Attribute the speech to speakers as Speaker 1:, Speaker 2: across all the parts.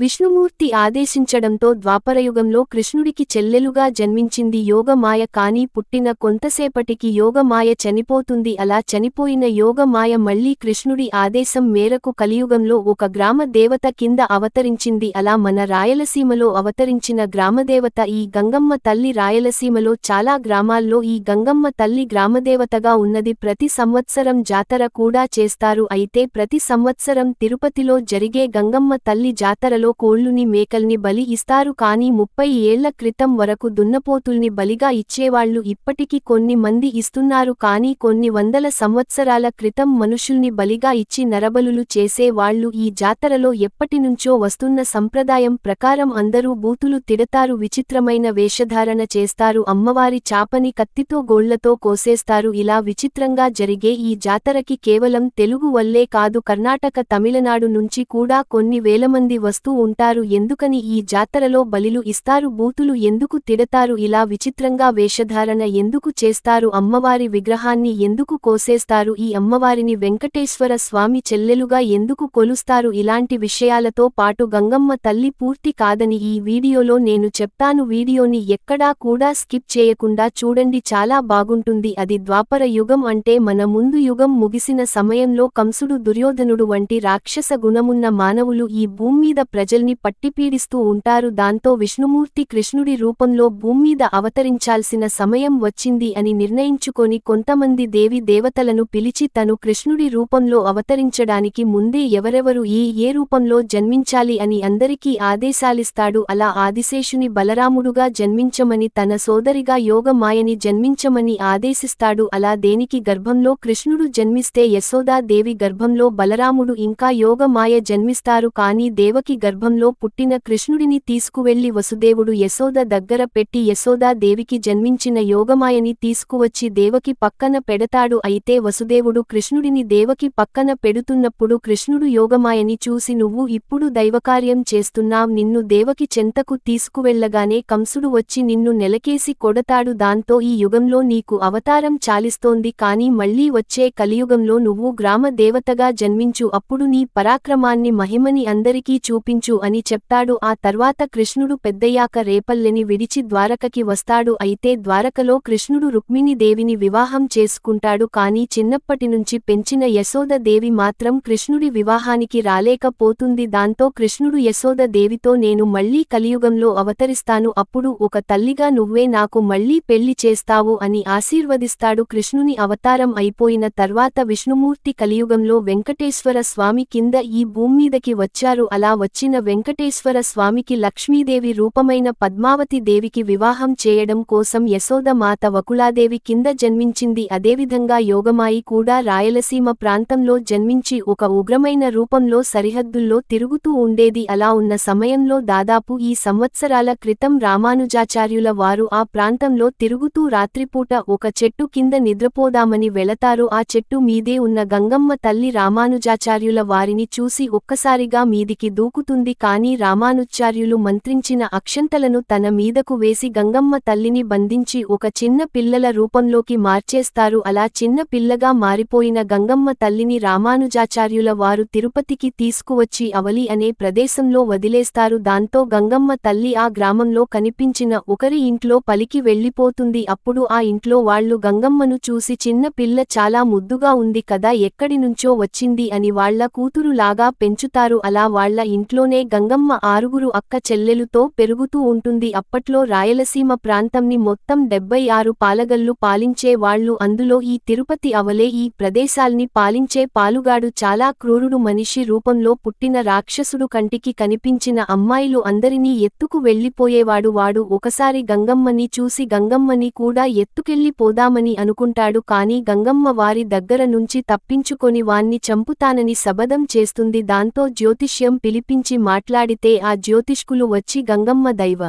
Speaker 1: విష్ణుమూర్తి ఆదేశించడంతో ద్వాపరయుగంలో కృష్ణుడికి చెల్లెలుగా జన్మించింది యోగమాయ కానీ పుట్టిన కొంతసేపటికి యోగమాయ చనిపోతుంది. అలా చనిపోయిన యోగమాయ మళ్ళీ కృష్ణుడి ఆదేశం మేరకు కలియుగంలో ఒక గ్రామ దేవత కింద అవతరించింది. అలా మన రాయలసీమలో అవతరించిన గ్రామదేవత ఈ గంగమ్మ తల్లి రాయలసీమలో చాలా గ్రామాల్లో ఈ గంగమ్మ తల్లి గ్రామదేవతగా ఉన్నది. ప్రతి సంవత్సరం జాతర కూడా చేస్తారు. అయితే ప్రతి సంవత్సరం తిరుపతిలో జరిగే గంగమ్మ తల్లి జాతరలో కోళ్ళుని మేకల్ని బలి ఇస్తారు కానీ ముప్పై ఏళ్ళ క్రితం వరకు దున్నపోతుల్ని బలిగా ఇచ్చేవాళ్ళు ఇప్పటికి కొన్ని మంది ఇస్తున్నారు కానీ కొన్ని వందల సంవత్సరాల క్రితం మనుషుల్ని బలిగా ఇచ్చి నరబలులు చేసేవాళ్ళు ఈ జాతరలో ఎప్పటినుంచో వస్తున్న సంప్రదాయం ప్రకారం అందరూ బూతులు తిడతారు విచిత్రమైన వేషధారణ చేస్తారు అమ్మవారి చాపని కత్తితో గోళ్ళతో కోసేస్తారు. ఇలా విచిత్రంగా జరిగే ఈ జాతరకి కేవలం తెలుగు వల్లే కాదు కర్ణాటక తమిళనాడు నుంచి కూడా కొన్ని వేలమంది వస్తూ ఉంటారు ఎందుకని ఈ జాతరలో బలిలు ఇస్తారు బూతులు ఎందుకు తిడతారు ఇలా విచిత్రంగా వేషధారణ ఎందుకు చేస్తారు అమ్మవారి విగ్రహాన్ని ఎందుకు కోసేస్తారు ఈ అమ్మవారిని వెంకటేశ్వర స్వామి చెల్లెలుగా ఎందుకు కొలుస్తారు ఇలాంటి విషయాలతో పాటు గంగమ్మ తల్లి పూర్తి కాదని ఈ వీడియోలో నేను చెప్తాను. వీడియోని ఎక్కడా కూడా స్కిప్ చేయకుండా చూడండి చాలా బాగుంటుంది. అది ద్వాపర యుగం అంటే మన ముందు యుగం ముగిసిన సమయంలో కంసుడు దుర్యోధనుడు వంటి రాక్షస గుణమున్న మానవులు ఈ భూమ్మీద ప్రజల్ని పట్టిపీడిస్తూ ఉంటారు. దాంతో విష్ణుమూర్తి కృష్ణుడి రూపంలో భూమ్మీద అవతరించాల్సిన సమయం వచ్చింది అని నిర్ణయించుకొని కొంతమంది దేవి దేవతలను పిలిచి తను కృష్ణుడి రూపంలో అవతరించడానికి ముందే ఎవరెవరు ఈ ఏ రూపంలో జన్మించాలి అని అందరికీ ఆదేశాలిస్తాడు. అలా ఆదిశేషుని బలరాముడుగా జన్మించమని తన సోదరిగా యోగమాయని జన్మించమని ఆదేశిస్తాడు. అలా దేనికి గర్భంలో కృష్ణుడు జన్మిస్తే యశోదా దేవి గర్భంలో బలరాముడు ఇంకా యోగమాయ జన్మిస్తారు. కానీ దేవకి గర్భంలో పుట్టిన కృష్ణుడిని తీసుకువెళ్ళి వసుదేవుడు యశోద దగ్గర పెట్టి యశోదా దేవికి జన్మించిన యోగమాయని తీసుకువచ్చి దేవకి పక్కన పెడతాడు. అయితే వసుదేవుడు కృష్ణుడిని దేవకి పక్కన పెడుతున్నప్పుడు కృష్ణుడు యోగమాయని చూసి నువ్వు ఇప్పుడు దైవకార్యం చేస్తున్నావ్ నిన్ను దేవకి చెంతకు తీసుకువెళ్ళగానే కంసుడు వచ్చి నిన్ను నెలకేసి కొడతాడు. దాంతో ఈ యుగంలో నీకు అవతారం చాలిస్తోంది కాని మళ్ళీ వచ్చే కలియుగంలో నువ్వు గ్రామ దేవతగా జన్మించు. అప్పుడు నీ పరాక్రమాన్ని మహిమని అందరికీ చూపించు. అని చెప్తాడు. ఆ తర్వాత కృష్ణుడు పెద్దయ్యాక రేపల్లెని విడిచి ద్వారకకి వస్తాడు. అయితే ద్వారకలో కృష్ణుడు రుక్మిణీదేవిని వివాహం చేసుకుంటాడు. కానీ చిన్నప్పటినుంచి పెంచిన యశోద దేవి మాత్రం కృష్ణుడి వివాహానికి రాలేకపోతుంది. దాంతో కృష్ణుడు యశోద దేవితో నేను మళ్ళీ కలియుగంలో అవతరిస్తాను. అప్పుడు ఒక తల్లిగా నువ్వే నాకు మళ్ళీ పెళ్ళి చేస్తావు అని ఆశీర్వదిస్తాడు కృష్ణుని అవతారం అయిపోయిన తర్వాత విష్ణుమూర్తి కలియుగంలో వెంకటేశ్వర స్వామి కింద ఈ భూమ్మీదకి వచ్చారు. అలా వచ్చి వచ్చిన వెంకటేశ్వర స్వామికి లక్ష్మీదేవి రూపమైన పద్మావతి దేవికి వివాహం చేయడం కోసం యశోద మాత వకులాదేవి కింద జన్మించింది. అదేవిధంగా యోగమాయి కూడా రాయలసీమ ప్రాంతంలో జన్మించి ఒక ఉగ్రమైన రూపంలో సరిహద్దుల్లో తిరుగుతూ ఉండేది. అలా ఉన్న సమయంలో దాదాపు ఈ సంవత్సరాల క్రితం రామానుజాచార్యుల వారు ఆ ప్రాంతంలో తిరుగుతూ రాత్రిపూట ఒక చెట్టు కింద నిద్రపోదామని వెళతారు. ఆ చెట్టు మీదే ఉన్న గంగమ్మ తల్లి రామానుజాచార్యుల వారిని చూసి ఒక్కసారిగా మీదికి దూకుతూ దూకుతుంది కాని రామానుచార్యులు మంత్రించిన అక్షంతలను తన మీదకు వేసి గంగమ్మ తల్లిని బంధించి ఒక చిన్న పిల్లల రూపంలోకి మార్చేస్తారు. అలా చిన్న పిల్లగా మారిపోయిన గంగమ్మ తల్లిని రామానుజాచార్యుల వారు తిరుపతికి తీసుకువచ్చి అవలి అనే ప్రదేశంలో వదిలేస్తారు. దాంతో గంగమ్మ తల్లి ఆ గ్రామంలో కనిపించిన ఒకరి ఇంట్లో పలికి వెళ్ళిపోతుంది అప్పుడు ఆ ఇంట్లో వాళ్ళు గంగమ్మను చూసి చిన్న పిల్ల చాలా ముద్దుగా ఉంది కదా ఎక్కడినుంచో వచ్చింది అని వాళ్ళ కూతురులాగా పెంచుతారు. అలా వాళ్ళ ఇంట్లోనే గంగమ్మ ఆరుగురు అక్క చెల్లెలుతో పెరుగుతూ ఉంటుంది. అప్పట్లో రాయలసీమ ప్రాంతంని మొత్తం డెబ్బై ఆరు పాలగల్లు పాలించేవాళ్ళు అందులో ఈ తిరుపతి అవలే ఈ ప్రదేశాల్ని పాలించే పాలుగాడు చాలా క్రూరుడు మనిషి రూపంలో పుట్టిన రాక్షసుడు కంటికి కనిపించిన అమ్మాయిలు అందరినీ ఎత్తుకు వెళ్ళిపోయేవాడు వాడు ఒకసారి గంగమ్మని చూసి గంగమ్మని కూడా ఎత్తుకెళ్ళి పోదామని అనుకుంటాడు. కాని గంగమ్మ వారి దగ్గర నుంచి తప్పించుకొని వాణ్ణి చంపుతానని శబదం చేస్తుంది. దాంతో జ్యోతిష్యం పిలిపించి మాట్లాడితే ఆ జ్యోతిష్కులు వచ్చి గంగమ్మ దైవ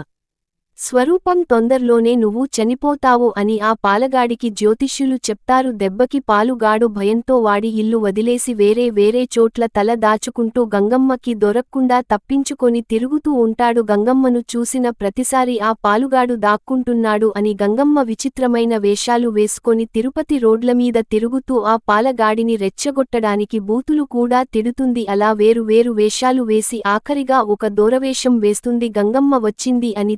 Speaker 1: స్వరూపం తొందర్లోనే నువ్వు చనిపోతావు అని ఆ పాలగాడికి జ్యోతిష్యులు చెప్తారు. దెబ్బకి పాలుగాడు భయంతో వాడి ఇల్లు వదిలేసి వేరే వేరే చోట్ల తల దాచుకుంటూ గంగమ్మకి దొరక్కుండా తప్పించుకొని తిరుగుతూ ఉంటాడు. గంగమ్మను చూసిన ప్రతిసారి ఆ పాలుగాడు దాక్కుంటున్నాడు అని గంగమ్మ విచిత్రమైన వేషాలు వేసుకొని తిరుపతి రోడ్లమీద తిరుగుతూ ఆ పాలగాడిని రెచ్చగొట్టడానికి బూతులు కూడా తిడుతుంది. అలా వేరు వేరు వేషాలు వేసి ఆఖరిగా ఒక దూరవేషం వేస్తుంది గంగమ్మ వచ్చింది అని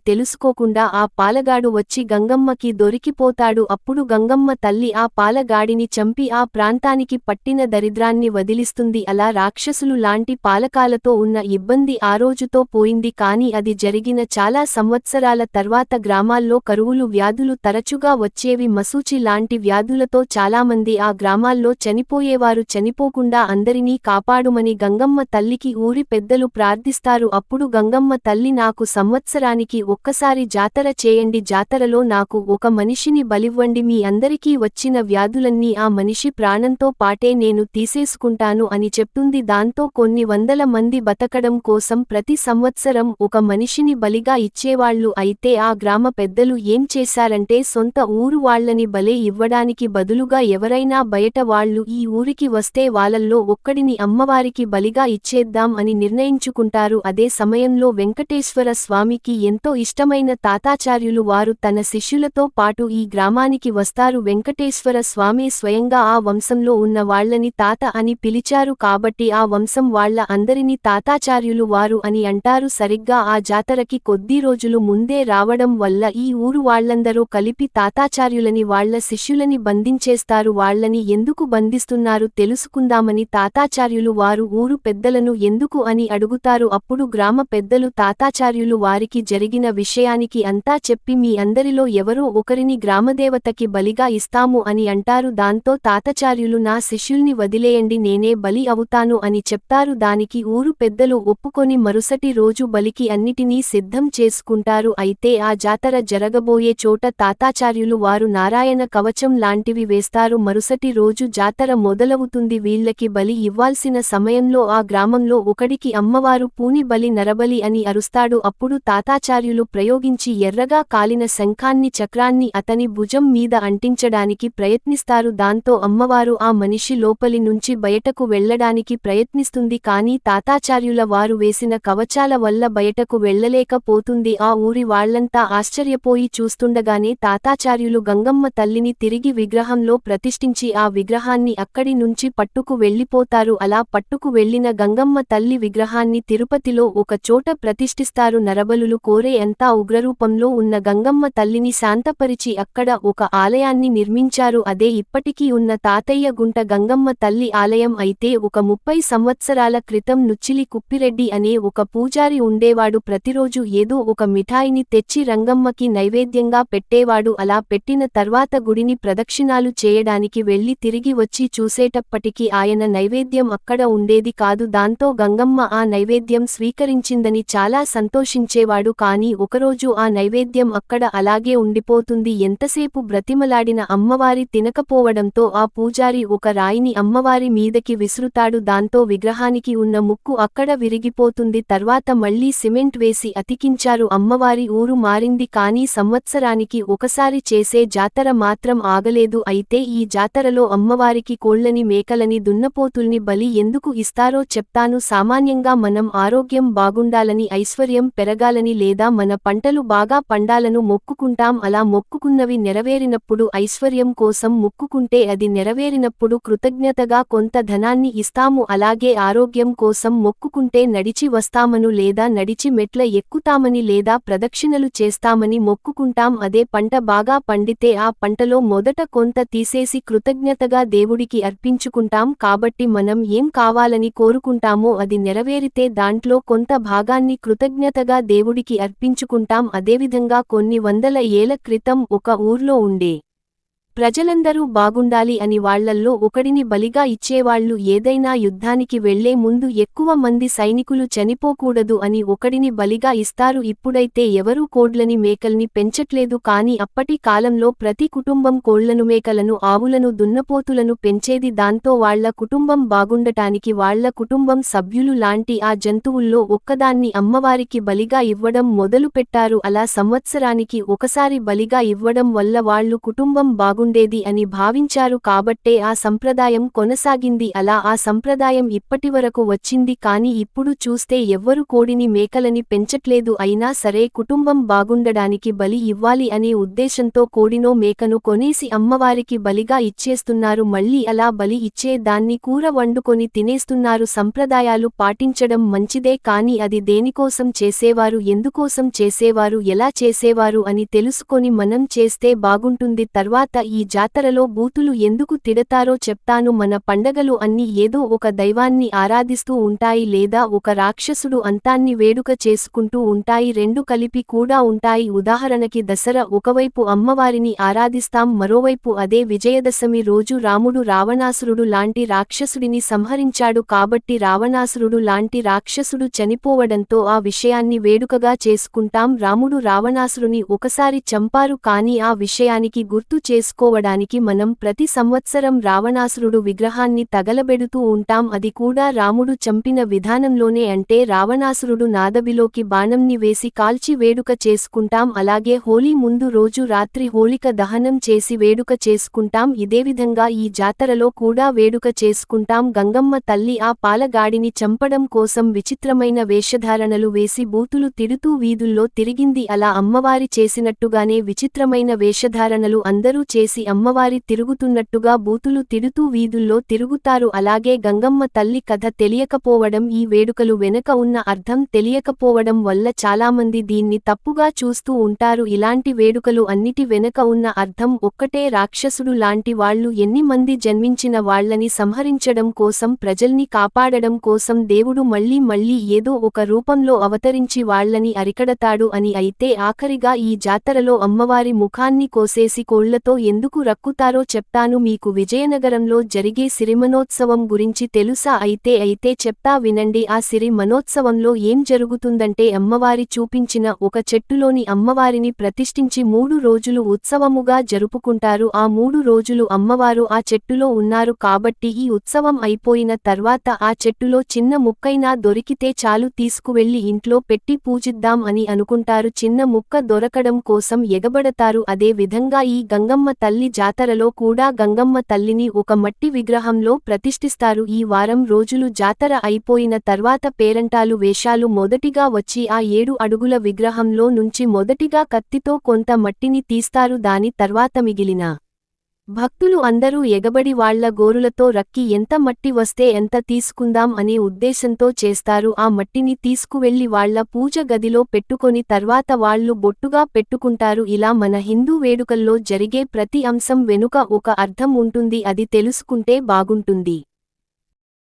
Speaker 1: అనుకోకుండా ఆ పాలగాడు వచ్చి గంగమ్మకి దొరికిపోతాడు. అప్పుడు గంగమ్మ తల్లి ఆ పాలగాడిని చంపి ఆ ప్రాంతానికి పట్టిన దరిద్రాన్ని వదిలిస్తుంది. అలా రాక్షసులు లాంటి పాలకాలతో ఉన్న ఇబ్బంది ఆ రోజుతో పోయింది. కాని అది జరిగిన చాలా సంవత్సరాల తర్వాత గ్రామాల్లో కరువులు వ్యాధులు తరచుగా వచ్చేవి. మసూచి లాంటి వ్యాధులతో చాలామంది ఆ గ్రామాల్లో చనిపోయేవారు. చనిపోకుండా అందరినీ కాపాడుమని గంగమ్మ తల్లికి ఊరి పెద్దలు ప్రార్థిస్తారు. అప్పుడు గంగమ్మ తల్లి నాకు సంవత్సరానికి ఒక్కసారి జాతర చేయండి. జాతరలో నాకు ఒక మనిషిని బలివ్వండి. మీ అందరికీ వచ్చిన వ్యాధులన్నీ ఆ మనిషి ప్రాణంతో పాటే నేను తీసేసుకుంటాను అని చెప్తుంది. దాంతో కొన్ని వందల మంది బతకడం కోసం ప్రతి సంవత్సరం ఒక మనిషిని బలిగా ఇచ్చేవాళ్ళు అయితే ఆ గ్రామ పెద్దలు ఏం చేశారంటే సొంత ఊరు వాళ్ళని బలే ఇవ్వడానికి బదులుగా ఎవరైనా బయట వాళ్ళు ఈ ఊరికి వస్తే వాళ్ళల్లో ఒక్కడిని అమ్మవారికి బలిగా ఇచ్చేద్దాం అని నిర్ణయించుకుంటారు. అదే సమయంలో వెంకటేశ్వర స్వామికి ఎంతో ఇష్టమైన తాతాచార్యులు వారు తన శిష్యులతో పాటు ఈ గ్రామానికి వస్తారు. వెంకటేశ్వర స్వామి స్వయంగా ఆ వంశంలో ఉన్న వాళ్ళని తాత అని పిలిచారు కాబట్టి ఆ వంశం వాళ్ళ అందరినీ తాతాచార్యులు వారు అని అంటారు. సరిగ్గా ఆ జాతరకి కొద్ది రోజులు ముందే రావడం వల్ల ఈ ఊరు వాళ్ళందరూ కలిపి తాతాచార్యులని వాళ్ళ శిష్యులని బంధించేస్తారు. వాళ్ళని ఎందుకు బంధిస్తున్నారు తెలుసుకుందామని తాతాచార్యులు వారు ఊరు పెద్దలను ఎందుకు అని అడుగుతారు. అప్పుడు గ్రామ పెద్దలు తాతాచార్యులు వారికి జరిగిన విషయాన్ని విషయానికి అంతా చెప్పి మీ అందరిలో ఎవరో ఒకరిని గ్రామదేవతకి బలిగా ఇస్తాము అని అంటారు. దాంతో తాతాచార్యులు నా శిష్యుల్ని వదిలేయండి నేనే బలి అవుతాను అని చెప్తారు. దానికి ఊరు పెద్దలు ఒప్పుకొని మరుసటి రోజు బలికి అన్నిటినీ సిద్ధం చేసుకుంటారు. అయితే ఆ జాతర జరగబోయే చోట తాతాచార్యులు వారు నారాయణ కవచం లాంటివి వేస్తారు. మరుసటి రోజు జాతర మొదలవుతుంది. వీళ్ళకి బలి ఇవ్వాల్సిన సమయంలో ఆ గ్రామంలో ఒకడికి అమ్మవారు పూని బలి నరబలి అని అరుస్తాడు. అప్పుడు తాతాచార్యులు ఉపయోగించి ఎర్రగా కాలిన శంఖాన్ని చక్రాన్ని అతని భుజం మీద అంటించడానికి ప్రయత్నిస్తారు. దాంతో అమ్మవారు ఆ మనిషి లోపలి నుంచి బయటకు వెళ్ళడానికి ప్రయత్నిస్తుంది కానీ తాతాచార్యుల వారు వేసిన కవచాల వల్ల బయటకు వెళ్ళలేకపోతుంది ఆ ఊరి వాళ్ళంతా ఆశ్చర్యపోయి చూస్తుండగానే తాతాచార్యులు గంగమ్మ తల్లిని తిరిగి విగ్రహంలో ప్రతిష్ఠించి ఆ విగ్రహాన్ని అక్కడి నుంచి పట్టుకు వెళ్ళిపోతారు అలా పట్టుకు వెళ్ళిన గంగమ్మ తల్లి విగ్రహాన్ని తిరుపతిలో ఒక చోట ప్రతిష్ఠిస్తారు. నరబలులు కోరే అంతా ఉగ్రరూపంలో ఉన్న గంగమ్మ తల్లిని శాంతపరిచి అక్కడ ఒక ఆలయాన్ని నిర్మించారు. అదే ఇప్పటికీ ఉన్న తాతయ్య గుంట గంగమ్మ తల్లి ఆలయం అయితే ఒక ముప్పై సంవత్సరాల క్రితం నుచ్చిలి కుప్పిరెడ్డి అనే ఒక పూజారి ఉండేవాడు. ప్రతిరోజు ఏదో ఒక మిఠాయిని తెచ్చి రంగమ్మకి నైవేద్యంగా పెట్టేవాడు. అలా పెట్టిన తర్వాత గుడిని ప్రదక్షిణాలు చేయడానికి వెళ్ళి తిరిగి వచ్చి చూసేటప్పటికీ ఆయన నైవేద్యం అక్కడ ఉండేది కాదు. దాంతో గంగమ్మ ఆ నైవేద్యం స్వీకరించిందని చాలా సంతోషించేవాడు. కాని ఒకరోజు ఆ నైవేద్యం అక్కడ అలాగే ఉండిపోతుంది. ఎంతసేపు బ్రతిమలాడిన అమ్మవారి తినకపోవడంతో ఆ పూజారి ఒక రాయిని అమ్మవారి మీదకి విసురుతాడు. దాంతో విగ్రహానికి ఉన్న ముక్కు అక్కడ విరిగిపోతుంది. తర్వాత మళ్ళీ సిమెంట్ వేసి అతికించారు. అమ్మవారి ఊరు మారింది కానీ సంవత్సరానికి ఒకసారి చేసే జాతర మాత్రం ఆగలేదు. అయితే ఈ జాతరలో అమ్మవారికి కోళ్ళని మేకలని దున్నపోతుల్ని బలి ఎందుకు ఇస్తారో చెప్తాను. సామాన్యంగా మనం ఆరోగ్యం బాగుండాలని ఐశ్వర్యం పెరగాలని లేదా మన పంటలు బాగా పండాలను మొక్కుకుంటాం అలా మొక్కుకున్నవి నెరవేరినప్పుడు ఐశ్వర్యం కోసం మొక్కుకుంటే అది నెరవేరినప్పుడు కృతజ్ఞతగా కొంత ధనాన్ని ఇస్తాము అలాగే ఆరోగ్యం కోసం మొక్కుకుంటే నడిచి వస్తామను లేదా నడిచి మెట్ల ఎక్కుతామని లేదా ప్రదక్షిణలు చేస్తామని మొక్కుకుంటాం అదే పంట బాగా పండితే ఆ పంటలో మొదట కొంత తీసేసి కృతజ్ఞతగా దేవుడికి అర్పించుకుంటాం కాబట్టి మనం ఏం కావాలని కోరుకుంటామో అది నెరవేరితే దాంట్లో కొంత భాగాన్ని కృతజ్ఞతగా దేవుడికి అర్పించుకుంటాం. అదేవిధంగా కొన్ని వందల ఏళ్ళ క్రితం ఒక ఊర్లో ఉండే ప్రజలందరూ బాగుండాలి అని వాళ్ళల్లో ఒకడిని బలిగా ఇచ్చేవాళ్ళు ఏదైనా యుద్ధానికి వెళ్ళే ముందు ఎక్కువ మంది సైనికులు చనిపోకూడదు అని ఒకడిని బలిగా ఇస్తారు. ఇప్పుడైతే ఎవరూ కోడ్లని మేకల్ని పెంచట్లేదు కాని అప్పటి కాలంలో ప్రతి కుటుంబం కోళ్ళను మేకలను ఆవులను దున్నపోతులను పెంచేది దాంతో వాళ్ళ కుటుంబం బాగుండటానికి వాళ్ళ కుటుంబం సభ్యులు లాంటి ఆ జంతువుల్లో ఒక్కదాన్ని అమ్మవారికి బలిగా ఇవ్వడం మొదలుపెట్టారు. అలా సంవత్సరానికి ఒకసారి బలిగా ఇవ్వడం వల్ల వాళ్ళు కుటుంబం బాగుండేది అని భావించారు కాబట్టే ఆ సంప్రదాయం కొనసాగింది. అలా ఆ సంప్రదాయం ఇప్పటివరకు వచ్చింది కాని ఇప్పుడు చూస్తే ఎవ్వరు కోడిని మేకలని పెంచట్లేదు. అయినా సరే కుటుంబం బాగుండడానికి బలి ఇవ్వాలి అనే ఉద్దేశంతో కోడినో మేకను కొనేసి అమ్మవారికి బలిగా ఇచ్చేస్తున్నారు. మళ్ళీ అలా బలి ఇచ్చే దాన్ని కూర వండుకొని తినేస్తున్నారు. సంప్రదాయాలు పాటించడం మంచిదే కాని అది దేనికోసం చేసేవారు? ఎందుకోసం చేసేవారు? ఎలా చేసేవారు? అని తెలుసుకొని మనం చేస్తే బాగుంటుంది. తర్వాత ఈ ఈ జాతరలో బూతులు ఎందుకు తిడతారో చెప్తాను. మన పండగలు అన్ని ఏదో ఒక దైవాన్ని ఆరాధిస్తూ ఉంటాయి లేదా ఒక రాక్షసుడు అంతాన్ని వేడుక చేసుకుంటూ ఉంటాయి. రెండు కలిపి కూడా ఉంటాయి. ఉదాహరణకి దసరా ఒకవైపు అమ్మవారిని ఆరాధిస్తాం మరోవైపు అదే విజయదశమి రోజు రాముడు రావణాసురుడు లాంటి రాక్షసుడిని సంహరించాడు కాబట్టి రావణాసురుడు లాంటి రాక్షసుడు చనిపోవడంతో ఆ విషయాన్ని వేడుకగా చేసుకుంటాం. రాముడు రావణాసురుని ఒకసారి చంపారు కాని ఆ విషయానికి గుర్తు చేసుకో చేసుకోవడానికి మనం ప్రతి సంవత్సరం రావణాసురుడు విగ్రహాన్ని తగలబెడుతూ ఉంటాం. అది కూడా రాముడు చంపిన విధానంలోనే అంటే రావణాసురుడు నాదబిలోకి బాణంని వేసి కాల్చి వేడుక చేసుకుంటాం. అలాగే హోలీ ముందు రోజు రాత్రి హోళిక దహనం చేసి వేడుక చేసుకుంటాం. ఇదేవిధంగా ఈ జాతరలో కూడా వేడుక చేసుకుంటాం. గంగమ్మ తల్లి ఆ పాలగాడిని చంపడం కోసం విచిత్రమైన వేషధారణలు వేసి బూతులు తిడుతూ వీధుల్లో తిరిగింది. అలా అమ్మవారి చేసినట్టుగానే విచిత్రమైన వేషధారణలు అందరూ చేసి అమ్మవారి తిరుగుతున్నట్టుగా బూతులు తిడుతూ వీధుల్లో తిరుగుతారు. అలాగే గంగమ్మ తల్లి కథ తెలియకపోవడం ఈ వేడుకలు వెనక ఉన్న అర్థం తెలియకపోవడం వల్ల చాలామంది దీన్ని తప్పుగా చూస్తూ ఉంటారు. ఇలాంటి వేడుకలు అన్నిటి వెనక ఉన్న అర్థం ఒక్కటే రాక్షసుడు లాంటి వాళ్ళు ఎన్ని మంది జన్మించిన వాళ్ళని సంహరించడం కోసం ప్రజల్ని కాపాడడం కోసం దేవుడు మళ్ళీ మళ్ళీ ఏదో ఒక రూపంలో అవతరించి వాళ్ళని అరికడతాడు అని అయితే ఆఖరిగా ఈ జాతరలో అమ్మవారి ముఖాన్ని కోసేసి కోళ్ళతో ఎందుకు రక్కుతారో చెప్తాను. మీకు విజయనగరంలో జరిగే సిరిమనోత్సవం గురించి తెలుసా? అయితే అయితే చెప్తా వినండి. ఆ సిరి మనోత్సవంలో ఏం జరుగుతుందంటే అమ్మవారి చూపించిన ఒక చెట్టులోని అమ్మవారిని ప్రతిష్ఠించి మూడు రోజులు ఉత్సవముగా జరుపుకుంటారు. ఆ మూడు రోజులు అమ్మవారు ఆ చెట్టులో ఉన్నారు కాబట్టి ఈ ఉత్సవం అయిపోయిన తర్వాత ఆ చెట్టులో చిన్న ముక్కైనా దొరికితే చాలు తీసుకువెళ్ళి ఇంట్లో పెట్టి పూజిద్దాం అని అనుకుంటారు. చిన్న ముక్క దొరకడం కోసం ఎగబడతారు. అదే విధంగా ఈ గంగమ్మ తల్లి జాతరలో కూడా గంగమ్మ తల్లిని ఒక మట్టి విగ్రహంలో ప్రతిష్ఠిస్తారు. ఈ వారం రోజులు జాతర అయిపోయిన తర్వాత పేరంటాలు వేషాలు మొదటిగా వచ్చి ఆ ఏడు అడుగుల విగ్రహంలో నుంచి మొదటిగా కత్తితో కొంత మట్టిని తీస్తారు. దాని తర్వాత మిగిలిన భక్తులు అందరూ ఎగబడి వాళ్ళ గోరులతో రక్కి ఎంత మట్టి వస్తే ఎంత తీసుకుందాం అనే ఉద్దేశంతో చేస్తారు. ఆ మట్టిని తీసుకువెళ్ళి వాళ్ళ పూజ గదిలో పెట్టుకొని తర్వాత వాళ్ళు బొట్టుగా పెట్టుకుంటారు. ఇలా మన హిందూ వేడుకల్లో జరిగే ప్రతి అంశం వెనుక ఒక అర్థం ఉంటుంది. అది తెలుసుకుంటే బాగుంటుంది.